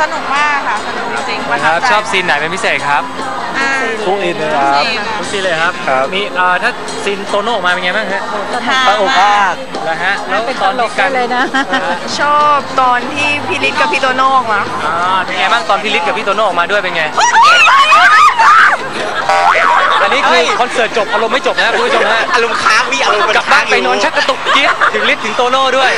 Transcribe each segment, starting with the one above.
สนุกมากค่ะ สนุกจริงๆประคทัรับใจชอบซีนไหนเป็นพิเศษครับอ่า ทุกอินเลยครับซีนอะทุกซีนเลยครับ ครับ มีเอ่อถ้าซีนโตโน่ออกมาเป็นไงบ้างฮะฮาปลาอกมามากกแล้วฮะแล้วตอนที่กันเลยนะ ชอบตอนที่พี่ฤทธิ์กับพี่โตโน่ออกมาอ่าเป็นไงบ้างตอนพี่ฤทธิ์กับพี่โตโน่ออกมาด้วยเป็นไง อันนี้คือคอนเสิร์ตจบอารมณ์ไม่จบนะคุณผู้ชมฮะอารมณ์ค้างพี่อารมณ์มันกลับบ้านค้งไปยู่นอนชักกระตุกจี๊ดถึงฤทธิ์ถึงโตโน่ด้วย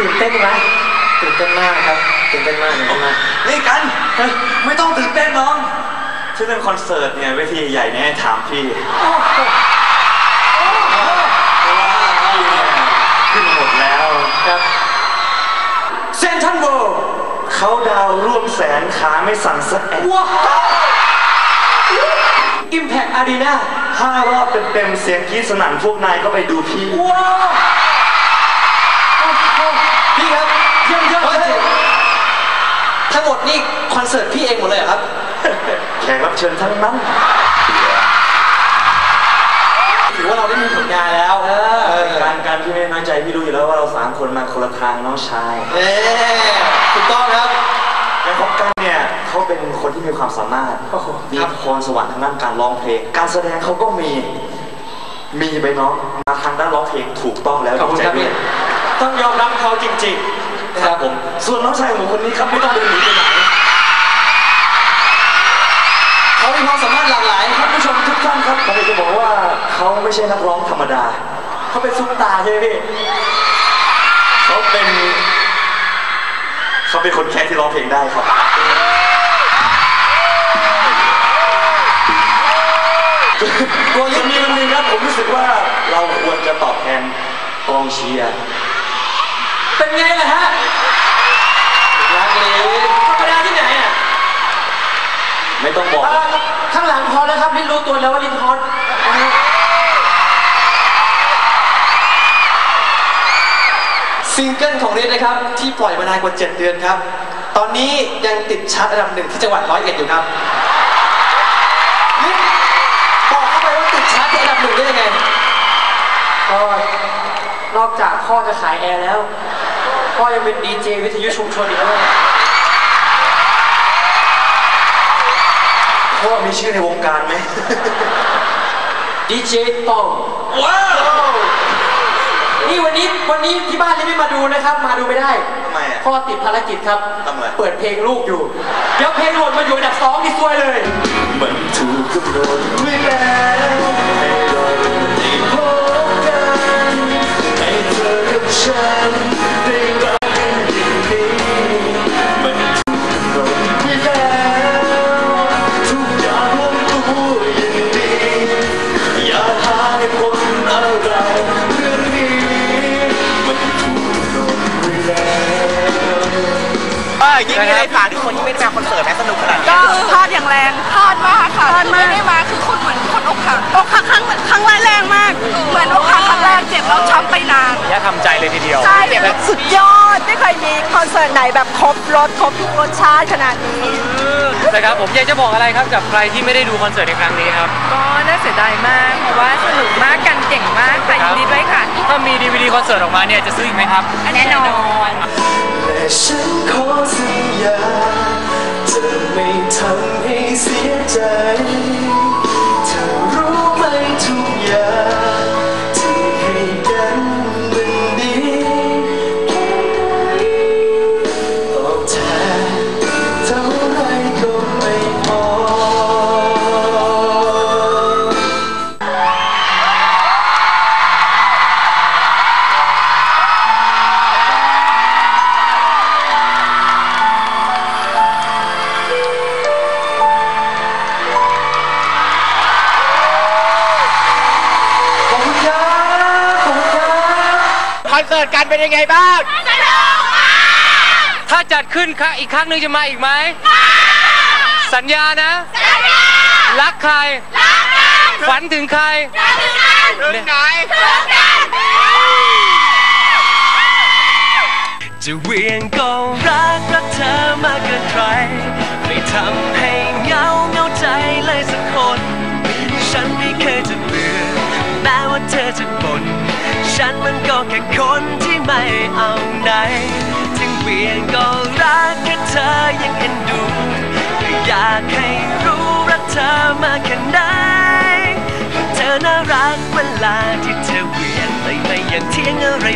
ตื่นเต้นไหมตื่นเต้นมากครับตื่นเต้นมากตื่นเต้นมากนี่กันไม่ต้องตื่นเต้นน้องชื่อเรื่องคอนเสิร์ตเนี่ยเวทีใหญ่ๆเนี่ยให้ถามพี่เพราะว่าพี่เนี่ยขึ้นหมดแล้วครับเซนทันเวิลด์เขาดาวน์ร่วมแสนขาไม่สั่นสักแอะว้าวอิมแพคอารีนาห้ารอบเต็มๆเสียงกรี๊ดสนั่นพวกนายก็ไปดูพี่ว้าว ทั้งหมดนี่คอนเสิร์ตพี่เองหมดเลยเหรอครับ แขกรับเชิญทั้งนั้นถือว่าเราได้มีผลงานแล้วเออการการพี่ไม่น้อยใจพี่รู้อยู่แล้วว่าเราสามคนมาคนละทางน้องชายเอ๊ถูกต้องครับแล้วของกันเนี่ยเขาเป็นคนที่มีความสามารถโอ้โหมีครับพรสวรรค์ทางด้านการร้องเพลง การแสดงเขาก็มีมีไปน้องมาทางด้านร้องเพลงถูกต้องแล้วขอบคุณดีใจครับด้พี่วยต้องยอมรับเขาจริง ๆ ครับผม ส่วนน้องชายของผมคนนี้ครับไม่ต้องเดินหนีไปไหนเขามีความสามารถหลากหลายท่านผู้ชมทุกท่านครับเขาเลยจะบอกว่าเขาไม่ใช่นักร้องธรรมดา เขาเป็นซุปตาร์ใช่ไหมพี่เขาเป็นเขาเป็นคนแค่ที่ร้องเพลงได้ครับตัวยัยิ่งงมีวันหนึงครับผมรู้สึกว่าเราควรจะตอบแทนกองเชียร์ เป็นไงล่ะฮะรักเลยธรรมดาที่ไหนอะไม่ต้องบอก เอ่อข้างหลังพอแล้วครับลิ้นรู้ตัวแล้วว่าลิ้นฮอตซิงเกิลของเรนนะครับ ที่ปล่อยมานานกว่า 7 เดือนครับ ตอนนี้ยังติดชาร์ตอันดับหนึ่งที่จังหวัดร้อยเอ็ดอยู่ครับลิ้นบอกเข้าไปว่าติดชาร์ตอันดับหนึ่งได้ยังไง ก็นอกจากพ่อจะขายแอร์แล้ว พ่อยังเป็นดีเจวิทยุชุมชนอีกด้วยเพราะว่ามีชื่อในวงการไหมดีเจป้องว้าวนี่วันนี้วันนี้ที่บ้านนี่ไม่มาดูนะครับ มาดูไม่ได้ทำไมอะ พ่อติดภารกิจครับ ทำไม เปิดเพลงลูกอยู่ เดี๋ยวเพลงหล่นมาอยู่อันดับสองนี่ซวยเลย มันถูกกำหนดไว้แล้วให้เราได้พบกันให้เธอกับฉัน ออยิ่งมีอะไรฝากทุกคนที่ไม่ได้มาคอนเสิร์ตแม้สนุกขนาดนี้ก็พลาดอย่างแรงพลาดมากค่ะพลาดมากไม่ได้มาคือคนเหมือนคนอกหักอกหักครั้งครั้งแรงมาก เหมือนอกหักครั้งแรกเจ็บแล้วช้ำไปนานอย่าทำใจเลยทีเดียวใช่ แบบสุดยอด ไม่เคยมีคอนเสิร์ตไหนแบบครบรถครบทุกรสชาติขนาดนี้นะครับผมอยากจะบอกอะไรครับกับใครที่ไม่ได้ดูคอนเสิร์ตในครั้งนี้ครับ ก็น่าเสียดายมาก เพราะว่าสนุกมากกันเก่งมากค่ะยินดีด้วยค่ะ ถ้ามีดีวดีคอนเสิร์ตออกมาเนี่ยจะซื้ออีกไหมครับ แน่นอนแต่ฉันขอสัญญาจะไม่ทำให้เสียใจ อนเสิร์ตกันเป็นยังไงบ้างถ้าจัดขึ้นครั้งอีกครั้งหนึงจะมาอีกไหม สัญญานะรักใครฝันถึงใครจะเวียงก็รักรักเธอมากเกินใคร ไม่ทำให้เหงาเหงาใจเลยสักคน ฉันไม่เคยจะเบื่อแม้ว่าเธอจะบ่น ฉันมันก็แค่คนที่ไม่เอาไหน ถึงเวียงก็รักแค่เธอยังเอ็นดูอยากให้รู้รักเธอมากแค่ไหนเธอน่ารักเวลาที่เธอเวียนเลยไม่ยังเที่ยงอะไร